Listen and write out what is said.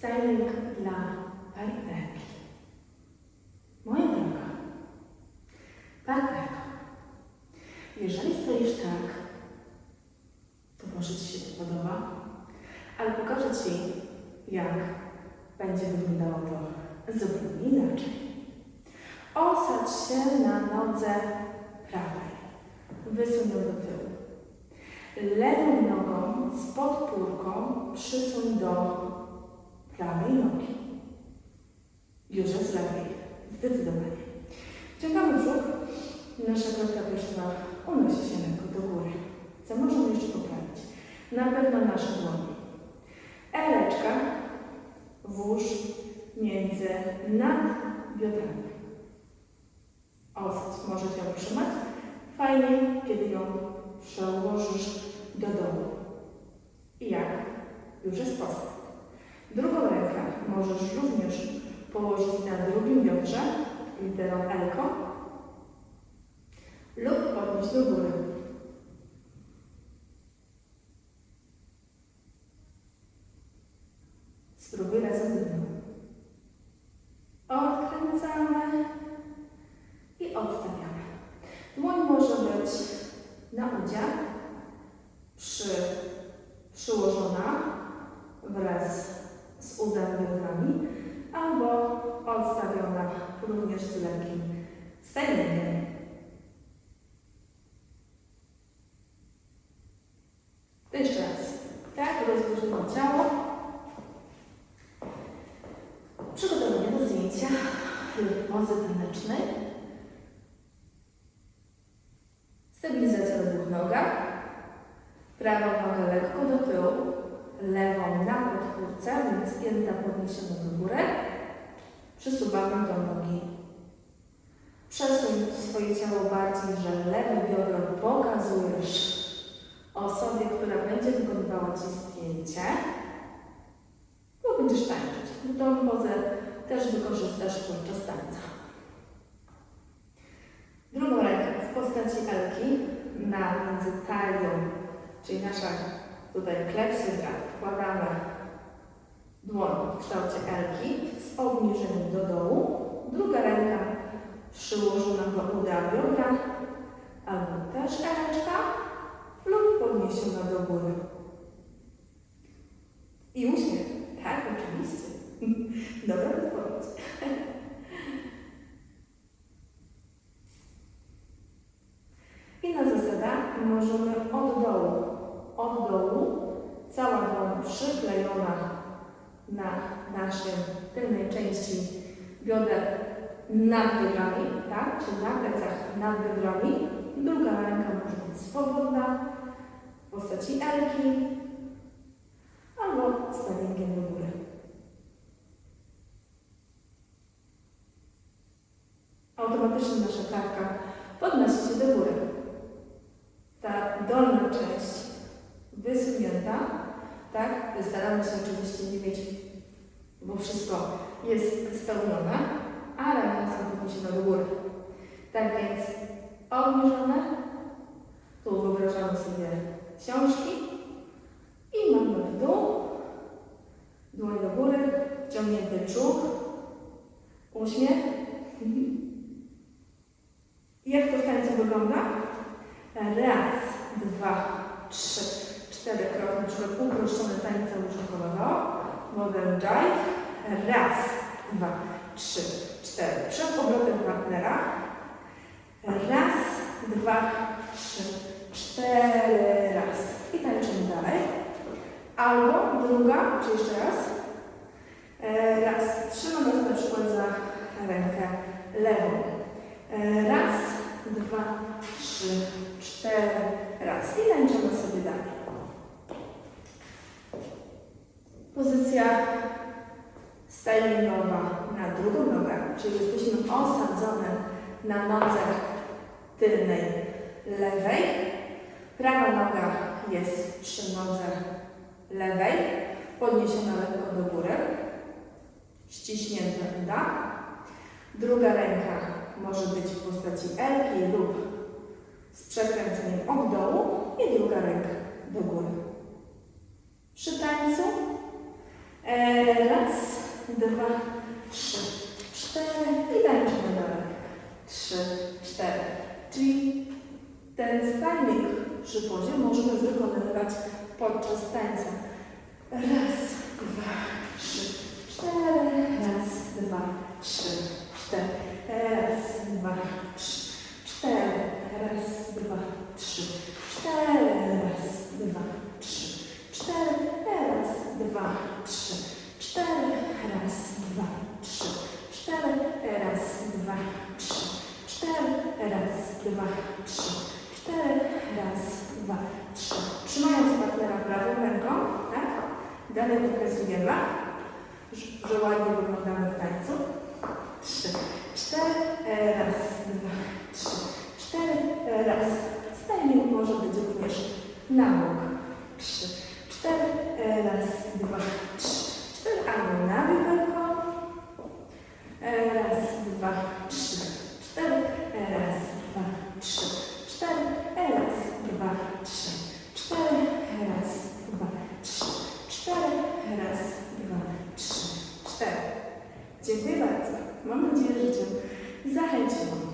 Styling dla partnerki. Moja droga, partnerko, jeżeli stoisz tak, to może Ci się to podoba, ale pokażę Ci, jak będzie wyglądało to zupełnie inaczej. Osadź się na nodze prawej, wysuń do tyłu. Lewą nogą z podpórką przysuń do prawej nogi. Już z lewej, zdecydowanie. Wciągamy brzuch, nasza klatka piersiowa unosi się lekko do góry. Co możemy jeszcze poprawić? Na pewno nasze dłonie. Eleczka włóż między nad biodrami. Osadź, możesz ją trzymać. Fajnie, kiedy ją przełożysz do dołu. I jak? Już jest postęp. Drugą rękę możesz również położyć na drugim biodrze, literą L lub podnieść do góry. Spróbuj razem ze mną. Odkręcamy i odstawiamy. Dłoń może być na udzie, przy, przyłożona wraz udem biodrami, albo odstawiona również z lekkim. To jeszcze raz. Tak, rozłożymy ciało. Przygotowanie do zdjęcia lub pozy tanecznej. Stabilizacja na dwóch nogach. Prawą nogę lekko do tyłu, lewą na pięta podniesiona do góry. Przysuwamy do nogi. Przesuń swoje ciało bardziej, że lewe biodro pokazujesz osobie, która będzie wykonywała Ci zdjęcie. Lub będziesz tańczyć. Tą pozę też wykorzystasz podczas tańca. Drugą rękę w postaci elki na między talią, czyli nasza tutaj klepsydra, wkładamy dłoń w kształcie elki z obniżeniem do dołu. Druga ręka przyłożona do uda biodra, albo też eleczka lub podniesiona do góry. I uśmiech. Tak, oczywiście. Dobra odpowiedź. Inna zasada, możemy od dołu, od dołu, cała dłoń przyklejona na naszej tylnej części bioder nad biodrami, tak? Czyli na plecach nad biodrami. Druga ręka może być swobodna w postaci elki albo stawinkiem do góry. Automatycznie nasza klatka podnosi się do góry. Ta dolna część wysunięta, tak? Staramy się oczywiście nie mieć, bo wszystko jest spełnione, ale ręce są podniesione do góry. Tak więc obniżone, tu wyobrażamy sobie książki i mamy w dół, dłoń do góry, wciągnięty brzuch, uśmiech. Jak to w tańcu wygląda? Raz, dwa, trzy, cztery kroki, na przykład uproszczone tańce użytkowego. Model jive. Raz, dwa, trzy, cztery. Przed powrotem partnera. Raz, dwa, trzy, cztery, raz. I tańczymy dalej. Albo druga, czy jeszcze raz. E, Raz, trzymam nas na przykład za rękę lewą. E, Raz, dwa, trzy, cztery, raz. I tańczymy sobie dalej. Pozycja stylingowa na drugą nogę, czyli jesteśmy osadzone na nodze tylnej lewej. Prawa noga jest przy nodze lewej, podniesiona lekko do góry, ściśnięte uda. Druga ręka może być w postaci elki lub z przekręceniem od dołu i druga ręka do góry. Przy tańcu E, raz, dwa, trzy, cztery i tańczymy dalej. Trzy, cztery. Czyli ten stanik przy pozie możemy wykonywać podczas tańca. Raz, dwa, trzy, cztery. Raz, dwa, trzy, cztery. Raz, dwa, trzy, cztery. Raz, dwa, trzy, cztery. Raz, dwa, trzy, cztery. Raz, dwa, trzy dwa, trzy, cztery. Raz, dwa, trzy, cztery. Raz, dwa, trzy, cztery. Raz, dwa, trzy. Trzymając partnera prawą ręką, tak? Dalej pokazujemy, że- ładnie wyglądamy w tańcu. Trzy, cztery, raz, dwa, trzy, cztery, raz. Styling może być również na bok. Trzy, cztery, raz, dwa, trzy, cztery, albo na bibelko. E, Raz, dwa, trzy, cztery, e, raz, dwa, trzy, cztery, e, raz, dwa, trzy, cztery, e, raz, dwa, trzy, cztery, e, raz, dwa, trzy, cztery. Dziękuję bardzo. Mam nadzieję, że Cię zachęciłam.